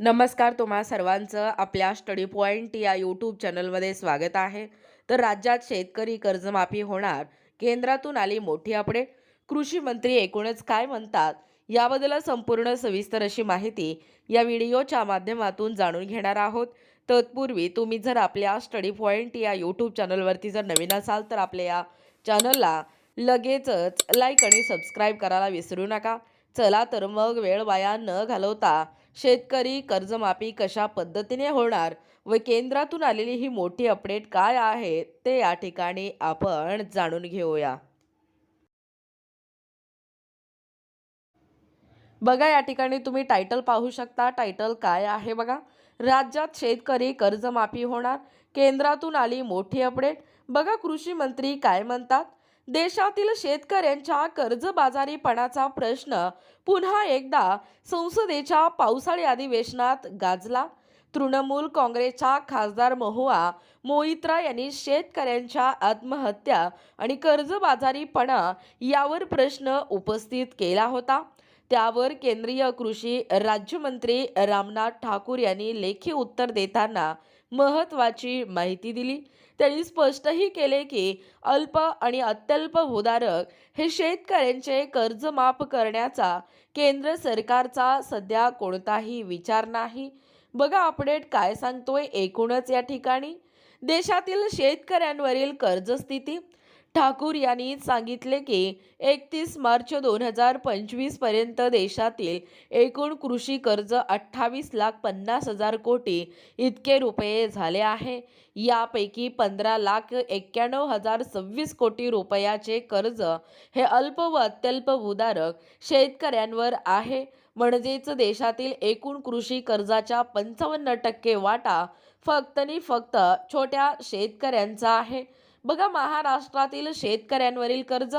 नमस्कार तुम्हा सर्वांचं आपल्या स्टडी पॉईंट या यूट्यूब चॅनलमध्ये स्वागत आहे. तर राज्यात शेतकरी कर्जमाफी होणार केंद्रातून आली मोठी अपडेट. कृषी मंत्री एकूणच काय म्हणतात याबद्दल संपूर्ण सविस्तर अशी माहिती या व्हिडिओच्या माध्यमातून जाणून घेणार आहोत. तत्पूर्वी तुम्ही जर आपल्या स्टडी पॉईंट या यूट्यूब चॅनलवरती जर नवीन असाल तर आपल्या या चॅनलला लगेचच लाईक आणि सबस्क्राईब करायला विसरू नका. चला तर मग वेळ वाया न घालवता शेतकरी कर्जमाफी कशा पद्धतीने होणार व केंद्रातून आलेली ही मोठी अपडेट काय आहे ते या ठिकाणी आपण जाणून घेऊया. बघा या ठिकाणी तुम्ही टायटल पाहू शकता. टायटल काय आहे बघा? राज्यात शेतकरी कर्जमाफी होणार केंद्रातून आली मोठी अपडेट. बघा कृषी मंत्री काय म्हणतात? देशातील शेतकऱ्यांच्या कर्जबाजारीपणाचा प्रश्न पुन्हा एकदा संसदेच्या पावसाळी अधिवेशनात गाजला. तृणमूल काँग्रेसच्या खासदार महुआ मोहित्रा यांनी शेतकऱ्यांच्या आत्महत्या आणि कर्जबाजारीपणा यावर प्रश्न उपस्थित केला होता. त्यावर केंद्रीय कृषी राज्यमंत्री रामनाथ ठाकूर यांनी लेखी उत्तर देताना महत्त्वाची माहिती दिली. त्यांनी स्पष्टही केले की अल्प आणि अत्यल्प भूधारक हे शेतकऱ्यांचे कर्ज माफ करण्याचा केंद्र सरकारचा सध्या कोणताही विचार नाही. बघा अपडेट काय सांगतोय एकूणच या ठिकाणी. देशातील शेतकऱ्यांवरील कर्जस्थिती ठाकूर यांनी सांगितले की एकतीस मार्च दोन हजार पंचवीसपर्यंत देशातील एकूण कृषी कर्ज अठ्ठावीस लाख पन्नास हजार कोटी इतके रुपये झाले आहे. यापैकी पंधरा लाख एक्क्याण्णव हजार सव्वीस कोटी रुपयाचे कर्ज हे अल्प व अत्यल्प भूधारक शेतकऱ्यांवर आहे. म्हणजेच देशातील एकूण कृषी कर्जाच्या पंचावन्न टक्के वाटा फक्त आणि फक्त छोट्या शेतकऱ्यांचा आहे. बघा महाराष्ट्रातील शेतकऱ्यांवरील कर्ज.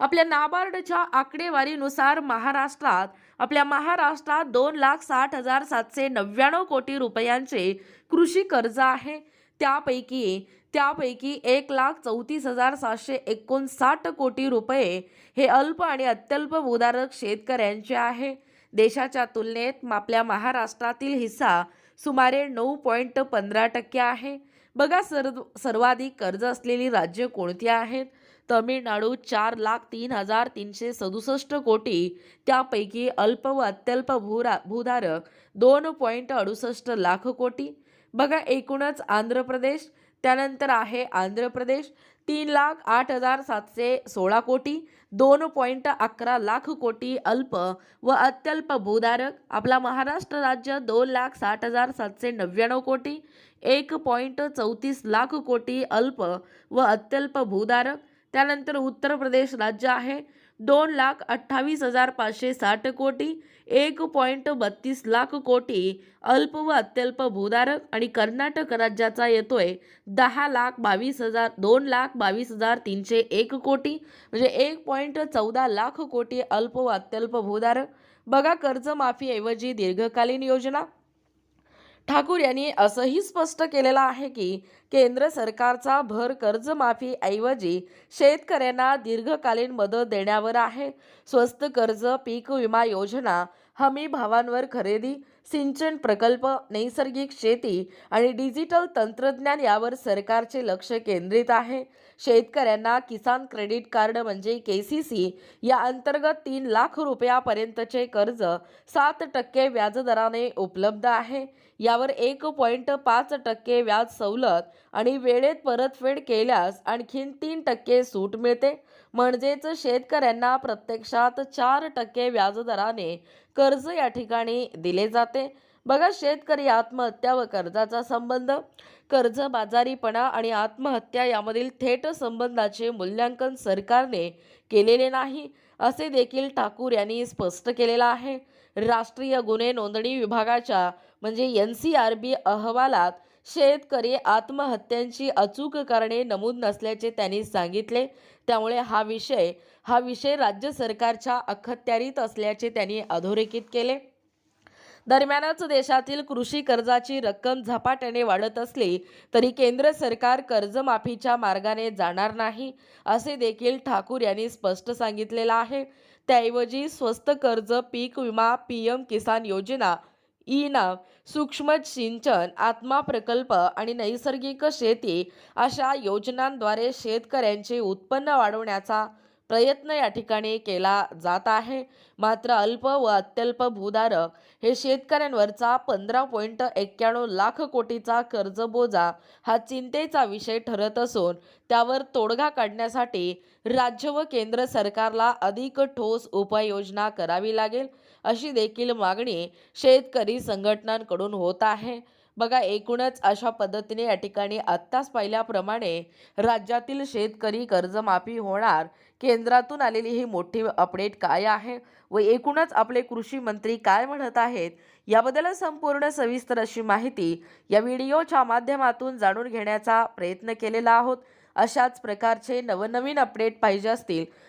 आपल्या नाबार्डच्या आकडेवारीनुसार महाराष्ट्रात आपल्या महाराष्ट्रात दोन लाख साठ हजार सातशे नव्याण्णव कोटी रुपयांचे कृषी कर्ज आहे. त्यापैकी त्यापैकी एक लाख चौतीस हजार सातशे एकोणसाठ कोटी रुपये हे अल्प आणि अत्यल्प उदारक शेतकऱ्यांचे आहे. देशाच्या तुलनेत आपल्या महाराष्ट्रातील हिस्सा सुमारे नऊ पॉईंट पंधरा टक्के आहे. बघा सर्व सर्वाधिक कर्ज असलेली राज्य कोणती आहेत? तमिळनाडू चार लाख तीन हजार तीनशे सदुसष्ट कोटी. त्यापैकी अल्प व अत्यल्प भूरा भूधारक दोन पॉईंट अडुसष्ट लाख कोटी. बघा एकूणच आंध्र प्रदेश त्यानंतर आहे आंध्र प्रदेश. तीन लाख आठ हजार सातशे सोळा कोटी. दोन पॉईंट अकरा लाख कोटी अल्प व अत्यल्प भूधारक. आपला महाराष्ट्र राज्य दोन लाख साठ हजार सातशे नव्याण्णव कोटी. एक पॉईंट चौतीस लाख कोटी अल्प व अत्यल्प भूधारक. त्यानंतर उत्तर प्रदेश राज्य आहे. दोन लाख अठ्ठावीस हजार पाचशे साठ कोटी. एक पॉईंट बत्तीस लाख कोटी अल्प व अत्यल्प भूधारक आणि कर्नाटक राज्याचा येतोय दहा लाख बावीस हजार दोन लाख बावीस हजार तीनशे एक कोटी. म्हणजे एक पॉईंट चौदा लाख कोटी अल्प व अत्यल्प भूधारक. बघा कर्जमाफीऐवजी दीर्घकालीन योजना. ठाकूर यांनी असंही स्पष्ट केलेलं आहे की केंद्र सरकारचा भर कर्जमाफी ऐवजी शेतकऱ्यांना दीर्घकालीन मदत देण्यावर आहे. स्वस्त कर्ज पीक विमा योजना हमी भावांवर खरेदी सिंचन प्रकल्प नैसर्गिक शेती आणि डिजिटल तंत्रज्ञान यावर सरकारचे लक्ष केंद्रित आहे. शेतकऱ्यांना किसान क्रेडिट कार्ड म्हणजे के सी सी या अंतर्गत तीन लाख रुपयापर्यंतचे कर्ज सात टक्के व्याजदराने उपलब्ध आहे. यावर एक पॉईंट पाच टक्के व्याज सवलत आणि वेळेत परतफेड केल्यास आणखीन तीन टक्के सूट मिळते. म्हणजेच शेतकऱ्यांना प्रत्यक्षात चार टक्के व्याजदराने कर्ज या ठिकाणी दिले जाते. बघा शेतकरी आत्महत्या व कर्जाचा संबंध. कर्जबाजारीपणा आणि आत्महत्या यामधील थेट संबंधाचे मूल्यांकन सरकारने केलेले नाही असे देखील ठाकूर यांनी स्पष्ट केलेलं आहे. राष्ट्रीय गुन्हे नोंदणी विभागाच्या म्हणजे एन सी आर बी अहवालात शेतकरी आत्महत्यांची अचूक कारणे नमूद नसल्याचे त्यांनी सांगितले. त्यामुळे हा विषय हा विषय राज्य सरकारच्या अखत्यारीत असल्याचे त्यांनी अधोरेखित केले. दरम्यानच देशातील कृषी कर्जाची रक्कम झपाट्याने वाढत असली तरी केंद्र सरकार कर्जमाफीच्या मार्गाने जाणार नाही असे देखील ठाकूर यांनी स्पष्ट सांगितलेलं आहे. त्याऐवजी स्वस्त कर्ज पीक विमा पी एम किसान योजना ई नाव सूक्ष्म सिंचन आत्मा प्रकल्प आणि नैसर्गिक शेती अशा योजनांद्वारे शेतकऱ्यांचे उत्पन्न वाढवण्याचा प्रयत्न या ठिकाणी केला जात आहे. मात्र अल्प व अत्यल्प भूधारक हे शेतकऱ्यांवरचा पंधरा पॉईंट एक्क्याण्णव लाख कोटीचा कर्जबोजा हा चिंतेचा विषय ठरत असून त्यावर तोडगा काढण्यासाठी राज्य व केंद्र सरकारला अधिक ठोस उपाययोजना करावी लागेल अशी देखील मागणी शेतकरी संघटनांकडून होत आहे. बघा एकूणच अशा पद्धतीने या ठिकाणी आत्ताच पाहिल्याप्रमाणे राज्यातील शेतकरी कर्जमाफी होणार. केंद्रातून आलेली ही मोठी अपडेट काय आहे व एकूणच आपले कृषी मंत्री काय म्हणत आहेत याबद्दल संपूर्ण सविस्तर अशी माहिती या व्हिडिओच्या माध्यमातून जाणून घेण्याचा प्रयत्न केलेला आहोत. अशाच प्रकारचे नवनवीन अपडेट पाहिजे असतील